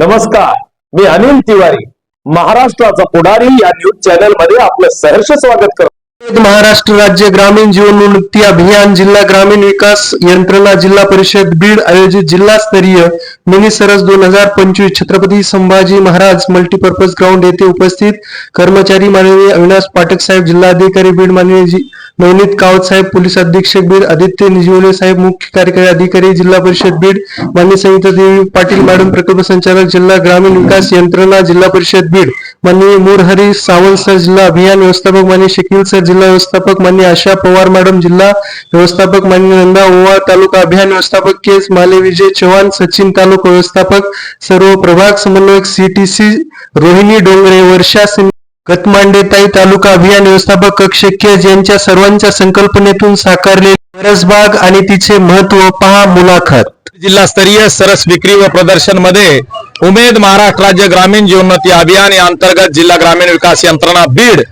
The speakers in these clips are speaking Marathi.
नमस्कार मी अनिल तिवारी महाराष्ट्राचा पुढारी या न्यूज चॅनलमध्ये आपलं सहर्ष स्वागत करतो. महाराष्ट्र राज्य ग्रामीण जीवनोन्नती अभियान जिल्हा ग्रामीण विकास यंत्रणा जिल्हा परिषद बीड आयोजित जिल्हास्तरीय मिनी सरस दोन हजार पंचवीस छत्रपती संभाजी महाराज मल्टीपर्पज ग्राउंड येथे उपस्थित कर्मचारी माननीय अविनाश पाठक साहेब जिल्हाधिकारी बीड माननीय नवनीत कावत साहेब पोलीस अधीक्षक बीड आदित्य निजवले साहेब मुख्य कार्यकारी अधिकारी जिल्हा परिषद बीड मान्य संयुक्त देवी पाटील मॅडम प्रकल्प संचालक जिल्हा ग्रामीण विकास यंत्रणा जिल्हा परिषद बीड माननीय मोरहरी सावंत सर जिल्हा अभियान व्यवस्थापक मान्य शकील सर जिल्हा व्यवस्थापक मान्य आशा पवार मॅडम जिल्हा व्यवस्थापक मान्य नंदा ओवा तालुका अभियान व्यवस्थापक केस माले विजय चव्हाण सचिन तालुका व्यवस्थापक सर्व प्रभाग समन्वयक सीटीसी रोहिणी डोंगरे वर्षा सिं- कतमांडेताई तालुका अभियान व्यवस्थापक कक्ष केज यांच्या सर्वांच्या संकल्पनेतून साकारले परसबाग आणि तिचे महत्त्व पहा मुलाखत. जिल्हास्तरीय सरस विक्री व प्रदर्शनमध्ये उमेद महाराष्ट्र राज्य ग्रामीण जीवनोन्नती अभियान या अंतर्गत जिल्हा ग्रामीण विकास यंत्रणा बीड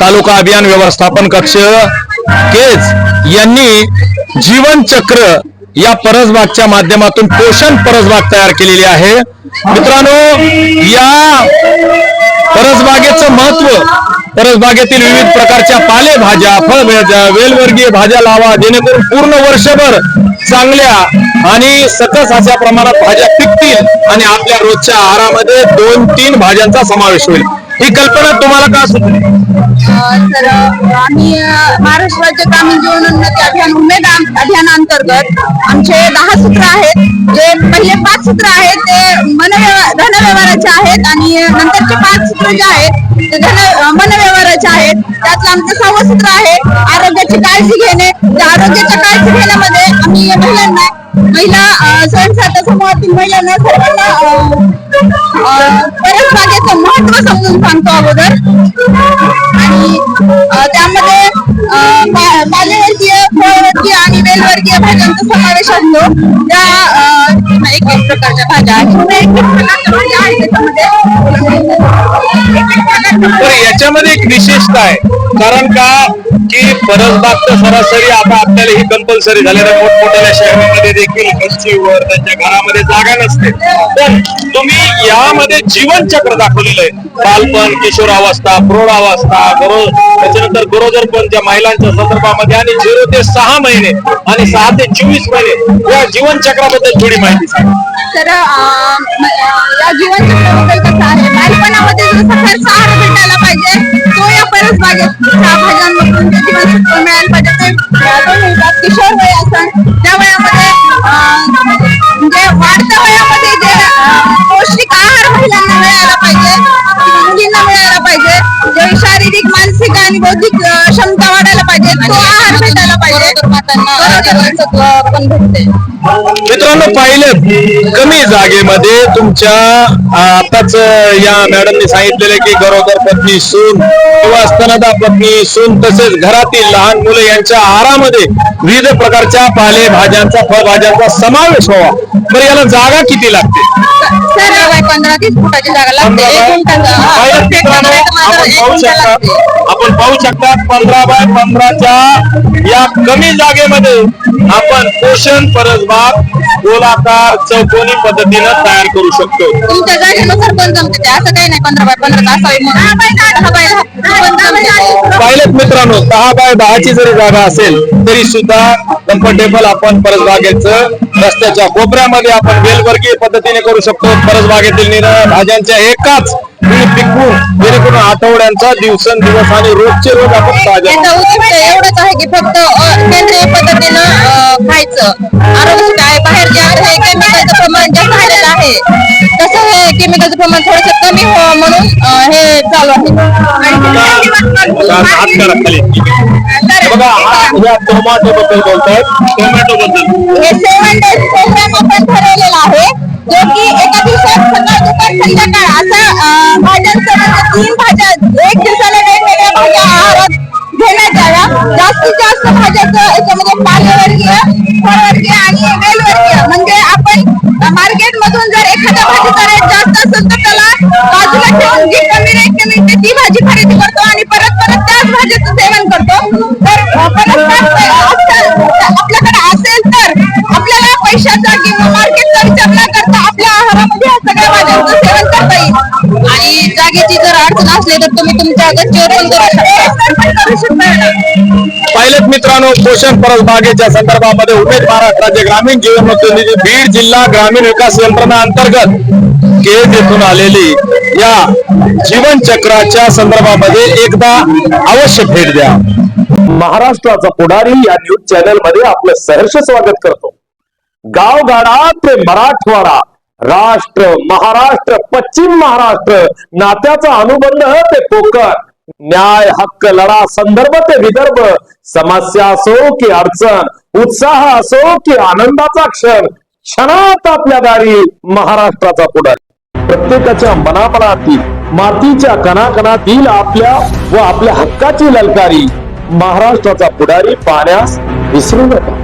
तालुका अभियान व्यवस्थापन कक्ष केज यांनी जीवन चक्र या परसबागच्या माध्यमातून पोषण परसबाग तयार केलेली आहे. मित्रांनो या परसबागेचं महत्त्व परसबागेतील विविध प्रकारच्या पालेभाज्या फळभाज्या वेलवर्गीय भाज्या लावा जेणेकरून पूर्ण वर्षभर चांगल्या आणि सकस अशा प्रमाणात भाज्या पिकतील आणि आपल्या रोजच्या आहारामध्ये दोन तीन भाज्यांचा समावेश होईल. ही कल्पना तुम्हाला का सुचली? तर आम्ही अ, महाराष्ट्र राज्य ग्रामीण जीवनोन्नती अभियान उमेद अभियानांतर्गत आमचे दहा सूत्र आहेत. जे पहिले पाच सूत्र आहेत ते मनव्यवहार धनव्यवहाराचे आहेत आणि नंतरचे पाच सूत्र जे आहेत ते धन मनव्यवहार मनव्यवहाराचे आहेत. त्यातलं आमचं सहावं सूत्र आहे. आरोग्याची काळजी घेणे. त्या आरोग्याच्या काळजी घेण्यामध्ये आम्ही महिलांना महिला अ, स्वयंसहायता समूहातील महिलांना सर्वांना अ, अ, महत्त्व समजून सांगतो अगोदर. आणि त्यामध्ये अ, पालेवर्गीय फळवर्गीय आणि वेलवर्गीय भाज्यांचा समावेश असतो. त्या एक एक प्रकारच्या भाज्या आहेत. एक एक प्रकारच्या भाज्या आहेत त्याच्यामध्ये तर याच्यामध्ये एक विशेषता आहे. कारण का? की परसबाग तर सरासरी आता आपल्याला ही कंपल्सरी झालेल्या मोठमोठ्या शहरामध्ये देखील गच्चीवर त्यांच्या घरामध्ये जागा नसते. पण तुम्ही यामध्ये जीवनचक्र दाखवलेलं आहे. बालपण किशोरावस्था प्रौढावस्था गरो त्याच्यानंतर गरोदरपणच्या महिलांच्या संदर्भामध्ये आणि झिरो ते सहा महिने आणि सहा ते चोवीस महिने या जीवनचक्राबद्दल थोडी माहिती सांगा. तर या जीवनचक्राबद्दल कसं आहे? बालपणामध्ये खर्च भेटायला पाहिजे. तो या परसबागेत ह्या भाज्यांमधून जे जीवनसत्व मिळायला पाहिजे. ते अ, किशोर वय असं त्या वयामध्ये म्हणजे वाढत्या वयामध्ये जे पौष्टिक आहार महिलांना मिळायला पाहिजे मुलींना मिळायला पाहिजे मानसिक आणि बौद्धिक क्षमता वाढायला पाहिजे तो आहार भेटायला पाहिजे. मित्रांनो पाहिलं कमी जागेमध्ये तुमच्या आताच या मॅडमने सांगितलेले की गरोदर पत्नी सून किंवा स्तनदा पत्नी सून तसेच घरातील लहान मुलं यांच्या आहारामध्ये विविध प्रकारच्या पालेभाज्यांचा फळभाज्यांचा समावेश व्हावा. बरं याला जागा किती लागते? सर पंधरा तीस फुटाची जागा लागते. एक गुंठाचा हा, पाहिलं प्रत्येक मित्रांनो, कमरेत माझं आपण एक पाहू गुंठा शकता. लागते. आपण पाहू शकता पंधरा बाय पंधराच्या या कमी जागेमध्ये आपण पोषण परसबाग गोलाकार चौकोनी पद्धतीनं तयार करू शकतो. तुमच्या जागेनुसार पण जमते ते. असं काही नाही पंधरा बाय पंधरा असावी म्हणून. दहा बाय दहा. पण जमते. पाहिलेत मित्रांनो दहा बाय दहाची जरी जागा असेल तरी सुद्धा कम्फर्टेबल आपण परसबागेचं रस्त्याच्या कोपऱ्यामध्ये आपण वेलवर्गीय पद्धतीने करू शकतो. परसबागेतील निरा भाज्यांच्या एकाच पिकवून जेणेकरून आठवड्यांचा दिवसेंदिवस आणि रोजचे रोज आपण एवढंच आहे की फक्त सेंद्रिय पद्धतीनं खायचं. आरोग्य आहे बाहेर जे आहे केमिकलचं प्रमाण जास्त झालेलं आहे. तसं हे केमिकलचं प्रमाण थोडंसं कमी म्हणून हे चालू आता हात करा खाली. हे बघा हा- या टोमॅटो बद्दल बोलतायत. टोमॅटो बद्दल. संध्याकाळ असा भाज्यांसोबत तीन भाज्या एक दिवसाला वेगवेगळ्या भाज्या आहारात घेण्यात याव्या. जास्तीत जास्त भाज्याचं याच्यामध्ये पालेवर्गीय फळवर्गीय आणि वेलवर्गीय. म्हणजे आपण मार्केटमधून जर एखाद्या भाजीचा रेट जास्त असेल तर त्याला बाजूला ठेवून जी कमी रेटने मिळते ती भाजी खरेदी करतो आणि परत परत त्याच भाजीचं सेवन करतो. तर परत असेल आपल्याकडे असेल तर आपल्याला पैशाचा किंवा मार्केटचा विचार न करता आपल्या आहारामध्ये सगळ्या भाज्यांचं सेवन तर तुम्ही तुमच्या गच्चीवर पण करू शकता. पाहिलेत मित्रांनो पोषण परस बागेच्या संदर्भामध्ये उमेद महाराष्ट्र राज्य ग्रामीण जीवनोन्नती निधी बीड जिल्हा ग्रामीण विकास यंत्रणा अंतर्गत केज येथून आलेली या जीवन चक्राच्या संदर्भामध्ये एकदा अवश्य भेट द्या. महाराष्ट्राचा पुढारी या न्यूज चॅनलमध्ये आपलं सहर्ष स्वागत करतो. गावगाडा ते मराठवाडा. राष्ट्र महाराष्ट्र पश्चिम महाराष्ट्र नात्याचा अनुबंध ते पोकर न्याय हक्क लढा संदर्भ ते विदर्भ. समस्या असो की अडचण उत्साह असो की आनंदाचा क्षण क्षणात आपल्या दारी महाराष्ट्राचा पुढारी. प्रत्येकाच्या मनामनातील मातीच्या कणाकणातील आपल्या व आपल्या हक्काची ललकारी महाराष्ट्राचा पुढारी पाण्यास विसरू नका.